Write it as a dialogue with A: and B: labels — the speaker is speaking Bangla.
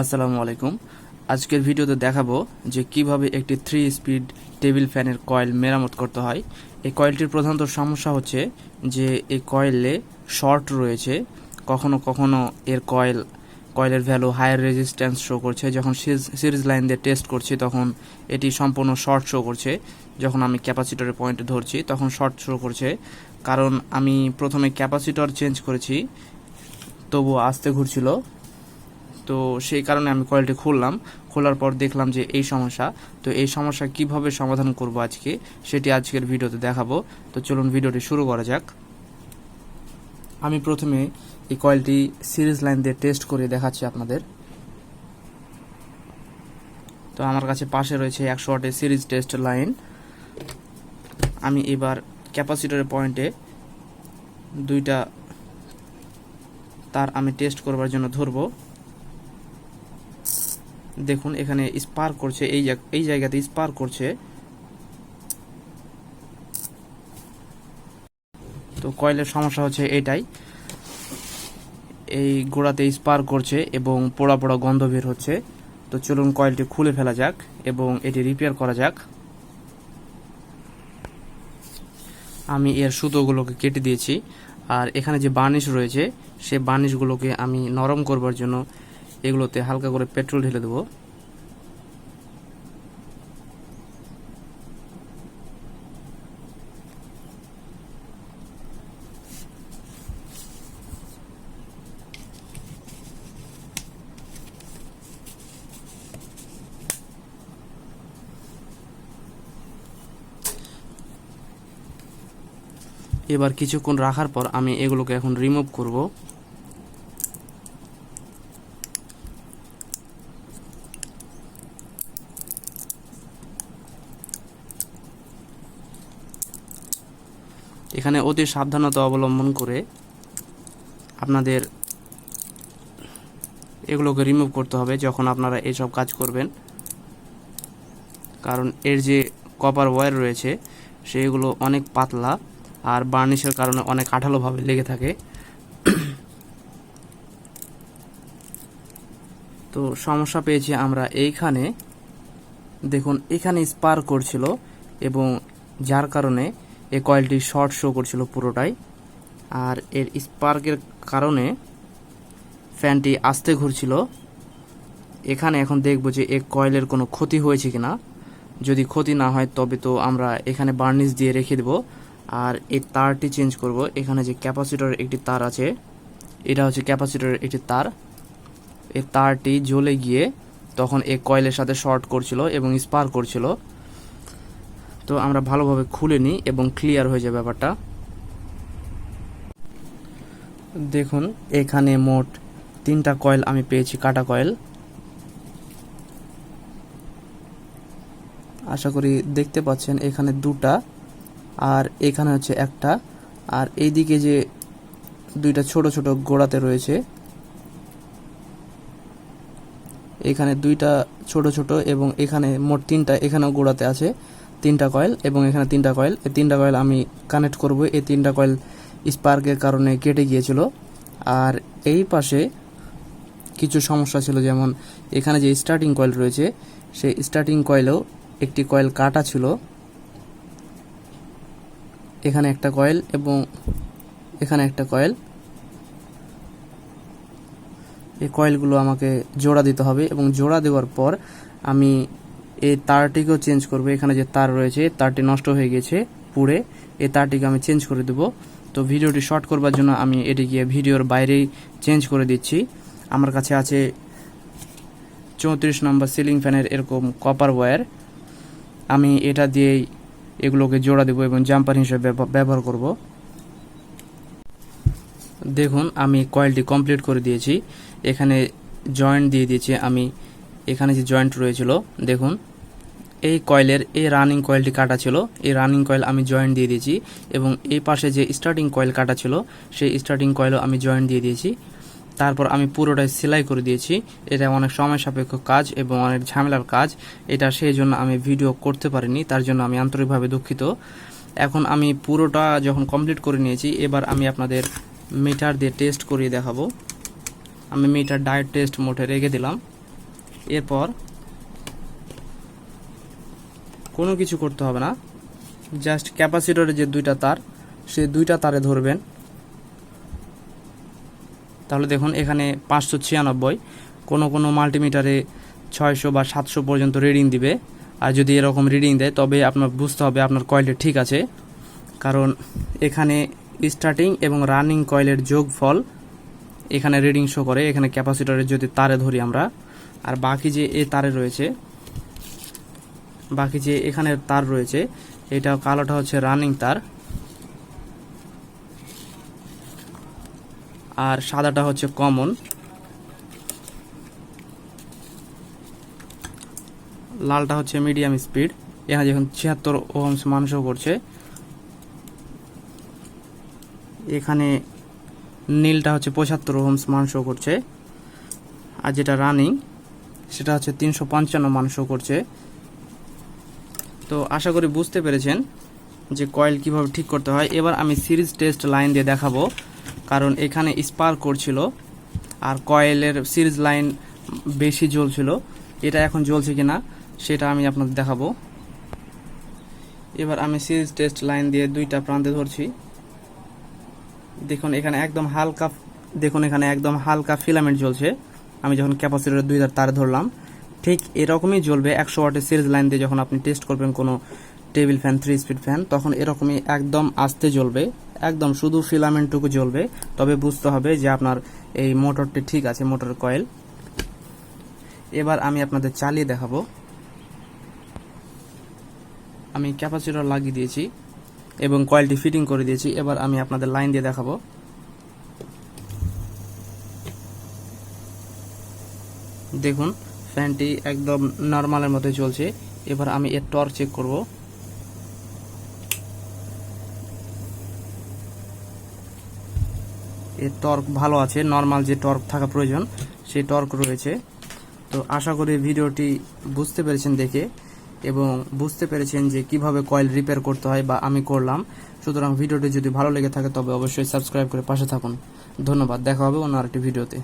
A: আসসালামু আলাইকুম। আজকের ভিডিওতে দেখাবো যে কীভাবে একটি থ্রি স্পিড টেবিল ফ্যানের কয়েল মেরামত করতে হয়। এই কয়েলটির প্রধানত সমস্যা হচ্ছে যে এই কয়েলে শর্ট রয়েছে। কখনো কখনো এর কয়েল কয়েলের ভ্যালু হায়ার রেজিস্ট্যান্স শো করছে। যখন সিরিজ লাইন দিয়ে টেস্ট করছি, তখন এটি সম্পূর্ণ শর্ট শো করছে। যখন আমি ক্যাপাসিটরের পয়েন্টে ধরছি, তখন শর্ট শো করছে। কারণ আমি প্রথমে ক্যাপাসিটর চেঞ্জ করেছি, তবুও আস্তে ঘুরছিল। তো সেই কারণে আমি কয়েলটি খুললাম। খোলার পর দেখলাম যে এই সমস্যা। তো এই সমস্যা কীভাবে সমাধান করব আজকে, সেটি আজকের ভিডিওতে দেখাবো। তো চলুন ভিডিওটি শুরু করা যাক। আমি প্রথমে এই কয়েলটি সিরিজ লাইন দিয়ে টেস্ট করে দেখাচ্ছি আপনাদের। তো আমার কাছে পাশে রয়েছে একশো ওয়াটের সিরিজ টেস্ট লাইন। আমি এবার ক্যাপাসিটরের পয়েন্টে দুইটা তার আমি টেস্ট করবার জন্য ধরবো। দেখুন, এখানে স্পার্ক করছে, এই এই জায়গাতে স্পার্ক করছে। তো কয়েলের সমস্যা হচ্ছে এটাই। এই গোড়াতে স্পার্ক করছে এবং পোড়া পোড়া গন্ধ বের হচ্ছে। তো চলুন কয়েলটি খুলে ফেলা যাক এবং এটি রিপেয়ার করা যাক। আমি এর সুতোগুলোকে কেটে দিয়েছি। আর এখানে যে বার্নিশ রয়েছে, সে বার্নিশগুলোকে আমি নরম করবার জন্য এগুলোতে হালকা করে পেট্রোল ঢেলে দেবো। এবার কিছুক্ষণ রাখার পর আমি এগুলোকে এখন রিমুভ করব। এখানে অতি সাবধানতা অবলম্বন করে আপনাদের এগুলোকে রিমুভ করতে হবে যখন আপনারা এইসব কাজ করবেন। কারণ এর যে কপার ওয়্যার রয়েছে, সেগুলো অনেক পাতলা আর বার্নিশের কারণে অনেক আঠালোভাবে লেগে থাকে। তো সমস্যা পেয়েছি আমরা এইখানে। দেখুন, এখানে স্পার করছিল এবং যার কারণে এই কয়েলটি শর্ট শো করছিল পুরোটাই। আর এর স্পার্কের কারণে ফ্যানটি আস্তে ঘুরছিল। এখানে এখন দেখব যে এ কয়েলের কোনো ক্ষতি হয়েছে কিনা। যদি ক্ষতি না হয়, তবে তো আমরা এখানে বার্নিশ দিয়ে রেখে দেব। আর এই তারটি চেঞ্জ করব। এখানে যে ক্যাপাসিটরের একটি তার আছে, এটা হচ্ছে ক্যাপাসিটরের একটি তার। এই তারটি জ্বলে গিয়ে তখন এই কয়েলের সাথে শর্ট করছিল এবং স্পার করছিল। তো আমরা ভালোভাবে খুলে নিই এবং ক্লিয়ার হয়ে যায় ব্যাপারটা। দেখুন, এখানে মোট তিনটা কয়েল আমি পেয়েছি, কাটা কয়েল আশা করি দেখতে পাচ্ছেন, এখানে দুটা আর এখানে হচ্ছে একটা। আর এইদিকে যে দুইটা ছোট ছোট গোড়াতে রয়েছে, এখানে দুইটা ছোট ছোট এবং এখানে মোট তিনটা এখানেও গোড়াতে আছে। তিনটা কয়েল এবং এখানে তিনটা কয়েল। এই তিনটা কয়েল আমি কানেক্ট করব। এই তিনটা কয়েল স্পার্কের কারণে কেটে গিয়েছিল। আর এই পাশে কিছু সমস্যা ছিল, যেমন এখানে যে স্টার্টিং কয়েল রয়েছে, সেই স্টার্টিং কয়েলেও একটি কয়েল কাটা ছিল। এখানে একটা কয়েল এবং এখানে একটা কয়েল। এই কয়েলগুলো আমাকে জোড়া দিতে হবে এবং জোড়া দেওয়ার পর আমি এই তারটিকেও চেঞ্জ করব। এখানে যে তার রয়েছে তারটি নষ্ট হয়ে গেছে পুড়ে। এই তারটিকে আমি চেঞ্জ করে দেব। তো ভিডিওটি শর্ট করবার জন্য আমি এটিকে ভিডিওর বাইরেই চেঞ্জ করে দিচ্ছি। আমার কাছে আছে চৌত্রিশ নম্বর সিলিং ফ্যানের এরকম কপার ওয়্যার। আমি এটা দিয়েই এগুলোকে জোড়া দেবো এবং জাম্পার হিসেবে ব্যবহার করব। দেখুন, আমি কয়েলটি কমপ্লিট করে দিয়েছি। এখানে জয়েন্ট দিয়ে দিয়েছি আমি। এখানে যে জয়েন্ট রয়েছিল, দেখুন। এই কয়েলের এই রানিং কয়েলটি কাটা ছিল। এই রানিং কয়েল আমি জয়েন্ট দিয়ে দিয়েছি এবং এই পাশে যে স্টার্টিং কয়েল কাটা ছিল, সেই স্টার্টিং কয়েলও আমি জয়েন্ট দিয়ে দিয়েছি। তারপর আমি পুরোটাই সেলাই করে দিয়েছি। এটা অনেক সময় সাপেক্ষ কাজ এবং অনেক ঝামেলার কাজ। এটা সেই জন্য আমি ভিডিও করতে পারিনি, তার জন্য আমি আন্তরিকভাবে দুঃখিত। এখন আমি পুরোটা যখন কমপ্লিট করে নিয়েছি, এবার আমি আপনাদের মিটার দিয়ে টেস্ট করিয়ে দেখাবো। আমি মিটার ডায়েট টেস্ট মোটে রেখে দিলাম। এরপর কোনো কিছু করতে হবে না। জাস্ট ক্যাপাসিটরের যে দুইটা তার সে দুইটা তারে ধরবেন। তাহলে দেখুন, এখানে পাঁচশো ছিয়ানব্বই, কোনো কোনো মাল্টিমিটারে ছয়শো বা সাতশো পর্যন্ত রিডিং দিবে। আর যদি এরকম রিডিং দেয়, তবে আপনার বুঝতে হবে আপনার কয়েলটি ঠিক আছে। কারণ এখানে স্টার্টিং এবং রানিং কয়েলের যোগফল এখানে রিডিং শো করে, এখানে ক্যাপাসিটরের যদি তারে ধরি আমরা। আর বাকি যে এ তারে রয়েছে বাকি যে এখানে তার রয়েছে, এটা কালোটা হচ্ছে রানিং তার। আর সাদাটা হচ্ছে কমন লালটা হচ্ছে মিডিয়াম স্পিড এখানে যখন ছিয়াত্তর ওহমস মানুষও করছে। এখানে নীলটা হচ্ছে পঁচাত্তর ওহমস মানুষও করছে। আর যেটা রানিং সেটা হচ্ছে তিনশো পঞ্চান্ন মানুষও করছে। তো আশা করি বুঝতে পেরেছেন যে কয়েল কীভাবে ঠিক করতে হয়। এবার আমি সিরিজ টেস্ট লাইন দিয়ে দেখাবো, কারণ এখানে স্পার্ক করছিল আর কয়েলের সিরিজ লাইন বেশি জ্বলছিল। এটা এখন জ্বলছে কিনা সেটা আমি আপনাদের দেখাবো। এবার আমি সিরিজ টেস্ট লাইন দিয়ে দুইটা প্রান্তে ধরছি। দেখুন, এখানে একদম হালকা, দেখুন, এখানে একদম হালকা ফিলামেন্ট জ্বলছে। আমি যখন ক্যাপাসিটরের দুইটা তার ধরলাম ঠিক এরকমই জ্বলবে একশো ওয়াটের সিরিজ লাইন দিয়ে যখন আপনি টেস্ট করবেন কোনো table fan three speed fan তখন এরকমই একদম আস্তে জ্বলবে, একদম শুধু ফিলামেন্টটুকু জ্বলবে। তবে বুঝতে হবে যে আপনার এই মোটরটি ঠিক আছে, মোটর কয়েল। এবার আমি আপনাদের চালিয়ে দেখাবো। আমি ক্যাপাসিটর লাগিয়ে দিয়েছি এবং কয়েলটি ফিটিং করে দিয়েছি। এবার আমি আপনাদের লাইন দিয়ে দেখাবো। দেখুন ফ্যানটি একদম নর্মালের মধ্যে চলছে। এবার আমি এর টর্ক চেক করব। এর টর্ক ভালো আছে, নর্মাল যে টর্ক থাকা প্রয়োজন, সেই টর্ক রয়েছে। তো আশা করি ভিডিওটি বুঝতে পেরেছেন দেখে, এবং বুঝতে পেরেছেন যে কীভাবে কয়েল রিপেয়ার করতে হয় বা আমি করলাম। সুতরাং ভিডিওটি যদি ভালো লেগে থাকে, তবে অবশ্যই সাবস্ক্রাইব করে পাশে থাকুন। ধন্যবাদ, দেখা হবে অন্য আরেকটি ভিডিওতে।